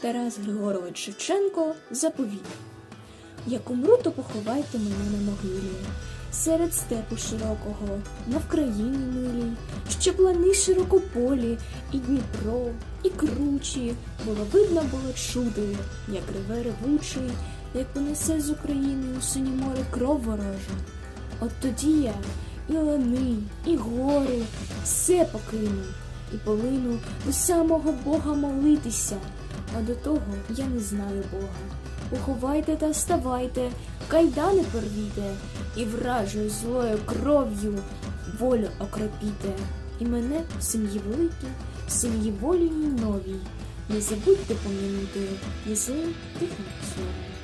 Тарас Григорович Шевченко заповіт. Як умру, то поховайте мене на могилі, серед степу широкого, на Вкраїні милій, що плани широкополі, і Дніпро, і кручі, було видно, було чути, як реве ревучий, як понесе з України у синє море кров ворожу. От тоді я і лани, і гори, все покину, і полину до самого Бога молитися. А до того я не знаю Бога. Поховайте та вставайте, кайдани порвіте, і вражою злою кров'ю волю окропіте. І мене в сім'ї великій, в сім'ї волі новій. Не забудьте помінити і злим тихим словом.